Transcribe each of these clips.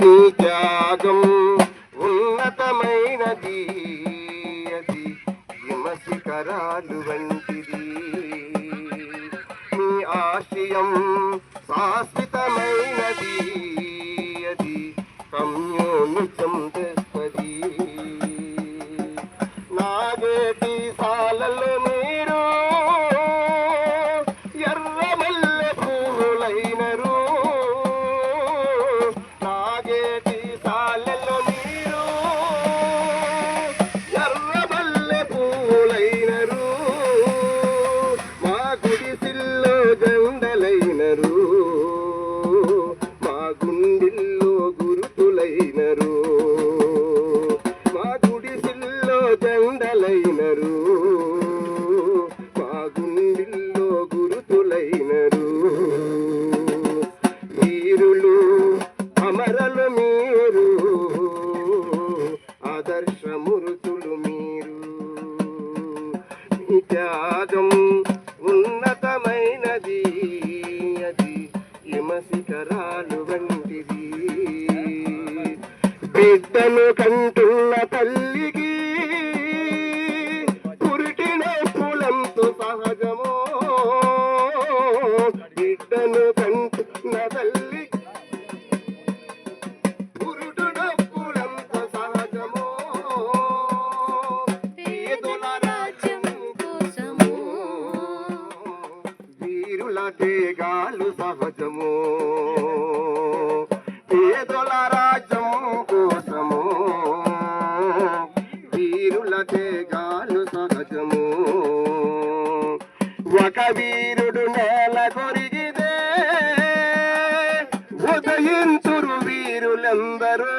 నీ త్యాగం ఉన్నతమైనది అది హిమశిఖరాలు వంటిది. నీ ఆశయం శాస్త్ర మీ త్యాగం ఉన్నతమైనది అది హిమశిఖరాలు వంటిది. బిడ్డను కంటున్న తల్లి ఒక వీరుడు నేల కొరిగితే ఉదయించురు వీరులందరూ.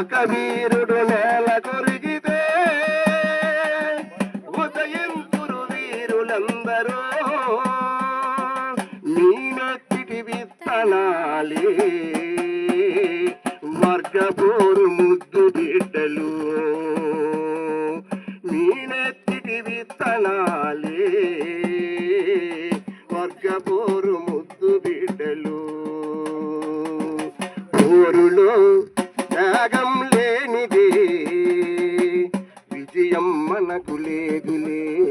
ఒక వీరుడు నేల కొరిగితే ఉదయించురు వీరులందరూ. నీనెత్తిటి విత్తనాలే. మార్గపోరు ముద్దు బిడ్డలు. ఊరులో త్యాగం లేనిదే. విజయం మనకు లేదులే.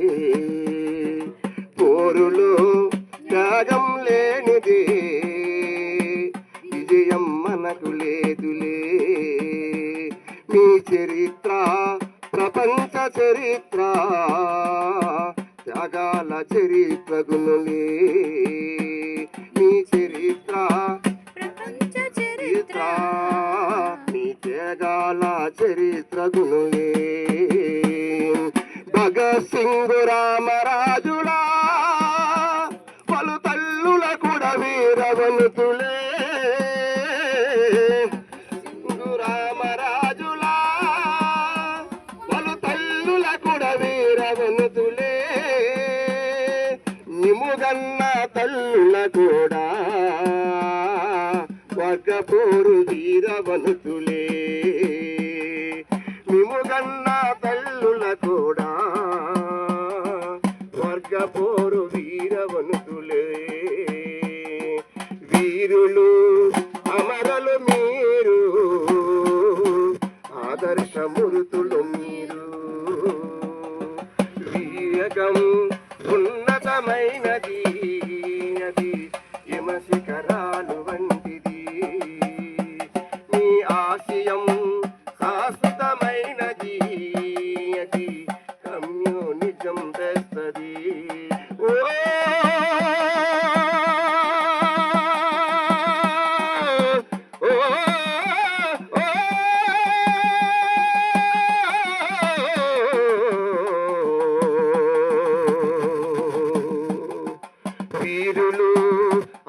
పోరులో త్యాగం లేనిదే. విజయం మనకు లేదులే. మీ చరిత్ర ప్రపంచ చరిత్ర త్యాగాల చరిత్రగునులే. మీ చరిత్ర చరిత్రగునులే భగత్ సింగ్ రామరాజులా పలు తల్లుల కూడా వీరవనుతులే. సింగు రామరాజులా పలు తల్లుల కూడా వీరవనుతులే. నిముగన్న తల్లుల కూడా వర్గపోరు వీరవనుతులే. పోరు వీరవనుతులే వీరులు అమరలు మీరు. ఆదర్శమూర్తులు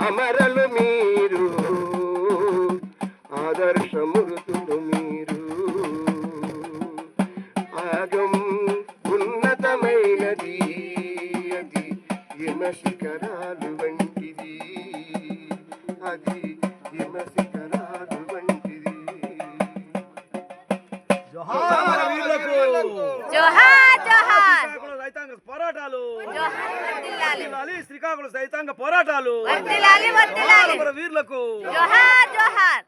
అమరలు మీరు ఆదర్శమూర్తులు మీరు. ఆగం ఉన్నతమైనది అది హిమ శిఖరాలు వంటిది. అది హిమ శిఖరాలు వంటిది. జోహార్ వీరులకు జోహార్ జోహార్ రైతాంగ పోరాటాలు. శ్రీకాకుళం సైతాంగ పోరాటాలు. వీరులకు. జోహార్.